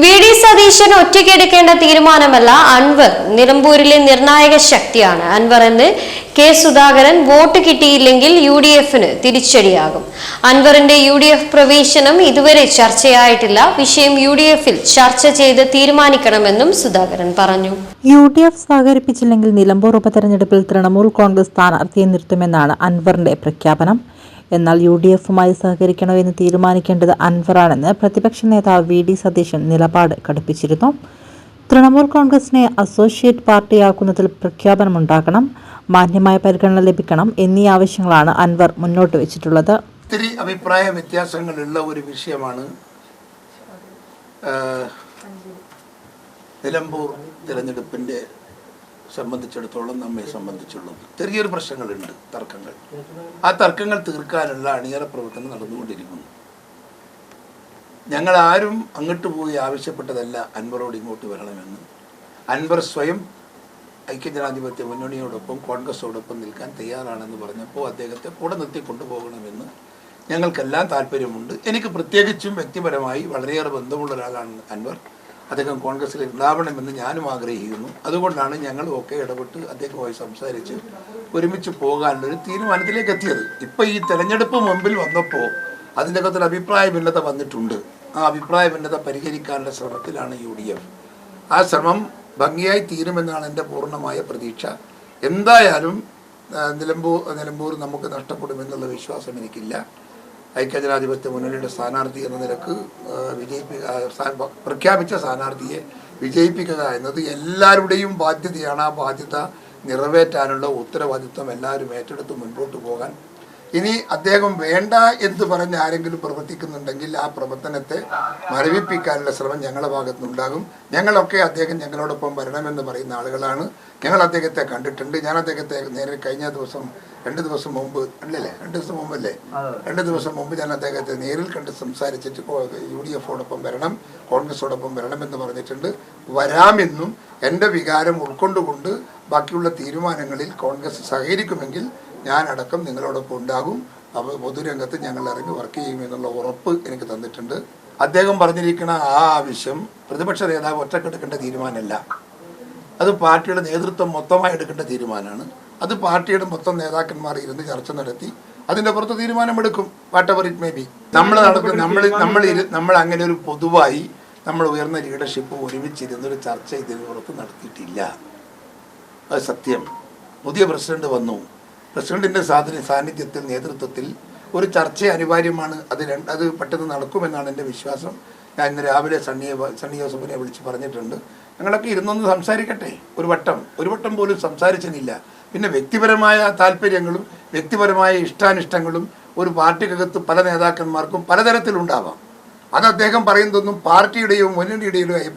V D Satheesan ഒറ്റയ്ക്കെടുക്കേണ്ട തീരുമാനമല്ല അൻവർ നിലമ്പൂരിലെ നിർണായക ശക്തിയാണ്. അൻവർ എന്ന് കെ സുധാകരൻ വോട്ട് കിട്ടിയില്ലെങ്കിൽ യു ഡി എഫിന് തിരിച്ചടിയാകും. അൻവറിന്റെ യു ഡി എഫ് പ്രവേശനം ഇതുവരെ ചർച്ചയായിട്ടില്ല. വിഷയം യു ഡി എഫിൽ ചർച്ച ചെയ്ത് തീരുമാനിക്കണമെന്നും സുധാകരൻ പറഞ്ഞു. യു ഡി എഫ് സഹകരിപ്പിച്ചില്ലെങ്കിൽ നിലമ്പൂർ ഉപതെരഞ്ഞെടുപ്പിൽ തൃണമൂൽ കോൺഗ്രസ് സ്ഥാനാർത്ഥിയെ നിർത്തുമെന്നാണ് അൻവറിന്റെ പ്രഖ്യാപനം. എന്നാൽ യു ഡി എഫുമായി സഹകരിക്കണോ എന്ന് തീരുമാനിക്കേണ്ടത് അൻവറാണെന്ന് പ്രതിപക്ഷ നേതാവ് വി ഡി സതീശൻ നിലപാട് കടുപ്പിച്ചിരുന്നു. തൃണമൂൽ കോൺഗ്രസിനെ അസോസിയേറ്റ് പാർട്ടിയാക്കുന്നതിൽ പ്രഖ്യാപനമുണ്ടാക്കണം മാന്യമായ പരിഗണന ലഭിക്കണം എന്നീ ആവശ്യങ്ങളാണ് അൻവർ മുന്നോട്ട് വെച്ചിട്ടുള്ളത്. ഒത്തിരി അഭിപ്രായ വ്യത്യാസങ്ങളുള്ള ഒരു വിഷയമാണ് നിലമ്പൂർ തിരഞ്ഞെടുപ്പിന്റെ സംബന്ധിച്ചിടത്തോളം നമ്മെ സംബന്ധിച്ചുള്ളത് ചെറിയൊരു പ്രശ്നങ്ങളുണ്ട് തർക്കങ്ങൾ. ആ തർക്കങ്ങൾ തീർക്കാനുള്ള അണിയറ പ്രവർത്തനം നടന്നുകൊണ്ടിരിക്കുന്നു. ഞങ്ങൾ ആരും അങ്ങോട്ട് പോയി ആവശ്യപ്പെട്ടതല്ല അൻവറോട് ഇങ്ങോട്ട് വരണമെന്ന്. അൻവർ സ്വയം ഐക്യജനാധിപത്യ മുന്നണിയോടൊപ്പം കോൺഗ്രസോടൊപ്പം നിൽക്കാൻ തയ്യാറാണെന്ന് പറഞ്ഞപ്പോൾ അദ്ദേഹത്തെ കൂടെ നിർത്തി കൊണ്ടുപോകണമെന്ന് ഞങ്ങൾക്കെല്ലാം താല്പര്യമുണ്ട്. എനിക്ക് പ്രത്യേകിച്ചും വ്യക്തിപരമായി വളരെയേറെ ബന്ധമുള്ള ഒരാളാണ് അൻവർ. അദ്ദേഹം കോൺഗ്രസ്സിൽ ഉണ്ടാവണമെന്ന് ഞാനും ആഗ്രഹിക്കുന്നു. അതുകൊണ്ടാണ് ഞങ്ങൾ ഒക്കെ ഇടപെട്ട് അദ്ദേഹവുമായി സംസാരിച്ച് ഒരുമിച്ച് പോകാനുള്ളൊരു തീരുമാനത്തിലേക്ക് എത്തിയത്. ഇപ്പം ഈ തെരഞ്ഞെടുപ്പ് മുമ്പിൽ വന്നപ്പോൾ അതിന്റെ അകത്തൊരു അഭിപ്രായ ഭിന്നത വന്നിട്ടുണ്ട്. ആ അഭിപ്രായ ഭിന്നത പരിഹരിക്കാനുള്ള ശ്രമത്തിലാണ് യു ഡി എഫ് ആ ശ്രമം ഭംഗിയായി തീരുമെന്നാണ് എന്റെ പൂർണമായ പ്രതീക്ഷ. എന്തായാലും നിലമ്പൂർ നിലമ്പൂർ നമുക്ക് നഷ്ടപ്പെടുമെന്നുള്ള വിശ്വാസം എനിക്കില്ല. ഐക്യജനാധിപത്യ മുന്നണിയുടെ സ്ഥാനാർത്ഥി എന്ന നിലയ്ക്ക് വിജയിപ്പി പ്രഖ്യാപിച്ച സ്ഥാനാർത്ഥിയെ വിജയിപ്പിക്കുക എന്നത് എല്ലാവരുടെയും ബാധ്യതയാണ്. ആ ബാധ്യത നിറവേറ്റാനുള്ള ഉത്തരവാദിത്വം എല്ലാവരും ഏറ്റെടുത്ത് മുൻപോട്ട് പോകാൻ. ഇനി അദ്ദേഹം വേണ്ട എന്ന് പറഞ്ഞ് ആരെങ്കിലും പ്രവർത്തിക്കുന്നുണ്ടെങ്കിൽ ആ പ്രവർത്തനത്തെ മരവിപ്പിക്കാനുള്ള ശ്രമം ഞങ്ങളുടെ ഭാഗത്തുനിന്നുണ്ടാകും. ഞങ്ങളൊക്കെ അദ്ദേഹം ഞങ്ങളോടൊപ്പം വരണമെന്ന് പറയുന്ന ആളുകളാണ്. ഞങ്ങൾ അദ്ദേഹത്തെ കണ്ടിട്ടുണ്ട്. ഞാൻ അദ്ദേഹത്തെ നേരെ കഴിഞ്ഞ ദിവസം രണ്ട് ദിവസം മുമ്പ് അല്ലല്ലേ രണ്ട് ദിവസം മുമ്പല്ലേ? രണ്ട് ദിവസം മുമ്പ് ഞാൻ അദ്ദേഹത്തെ നേരിൽ കണ്ട് സംസാരിച്ചിട്ട് യു ഡി എഫോടൊപ്പം വരണം കോൺഗ്രസോടൊപ്പം വരണമെന്ന് പറഞ്ഞിട്ടുണ്ട്. വരാമെന്നും എന്റെ വികാരം ഉൾക്കൊണ്ടുകൊണ്ട് ബാക്കിയുള്ള തീരുമാനങ്ങളിൽ കോൺഗ്രസ് സഹകരിക്കുമെങ്കിൽ ഞാൻ അടക്കം നിങ്ങളോടൊപ്പം ഉണ്ടാകും. അപ്പോൾ പൊതുരംഗത്ത് ഞങ്ങൾ ഇറങ്ങി വർക്ക് ചെയ്യുമെന്നുള്ള ഉറപ്പ് എനിക്ക് തന്നിട്ടുണ്ട്. അദ്ദേഹം പറഞ്ഞിരിക്കുന്ന ആ ആവശ്യം പ്രതിപക്ഷ നേതാവ് ഒറ്റക്കെടുക്കേണ്ട തീരുമാനമല്ല. അത് പാർട്ടിയുടെ നേതൃത്വം മൊത്തമായി എടുക്കേണ്ട തീരുമാനമാണ്. അത് പാർട്ടിയുടെ മൊത്തം നേതാക്കന്മാർ ഇരുന്ന് ചർച്ച നടത്തി. അതിന്റെ പുറത്ത് തീരുമാനമെടുക്കും. Whatever it may be നമ്മൾ നടക്കും നമ്മൾ നമ്മൾ നമ്മൾ അങ്ങനെ ഒരു പൊതുവായി നമ്മൾ ഉയർന്ന ലീഡർഷിപ്പ് ഒരുമിച്ചിരുന്ന് ഒരു ചർച്ച ഇതിന് പുറത്ത് നടത്തിയിട്ടില്ല. അത് സത്യം. പുതിയ പ്രസിഡന്റ് വന്നു. പ്രസിഡന്റിന്റെ സാധന സാന്നിധ്യത്തിൽ നേതൃത്വത്തിൽ ഒരു ചർച്ച അനിവാര്യമാണ്. അത് രണ്ട് അത് പെട്ടെന്ന് നടക്കുമെന്നാണ് എന്റെ വിശ്വാസം. ഞാൻ ഇന്ന് രാവിലെ സണ്ണിയെ സണ്ണി ജോസഫിനെ വിളിച്ച് പറഞ്ഞിട്ടുണ്ട്. ഞങ്ങളൊക്കെ ഇരുന്നൊന്ന് സംസാരിക്കട്ടെ. ഒരു വട്ടം. ഒരു വട്ടം പോലും സംസാരിച്ചെന്നില്ല. പിന്നെ വ്യക്തിപരമായ താല്പര്യങ്ങളും വ്യക്തിപരമായ ഇഷ്ടാനിഷ്ടങ്ങളും ഒരു പാർട്ടിക്കകത്ത് പല നേതാക്കന്മാർക്കും പലതരത്തിലുണ്ടാവാം. അത് അദ്ദേഹം പറയുന്നതൊന്നും പാർട്ടിയുടെയോ മുന്നണിയുടെയോ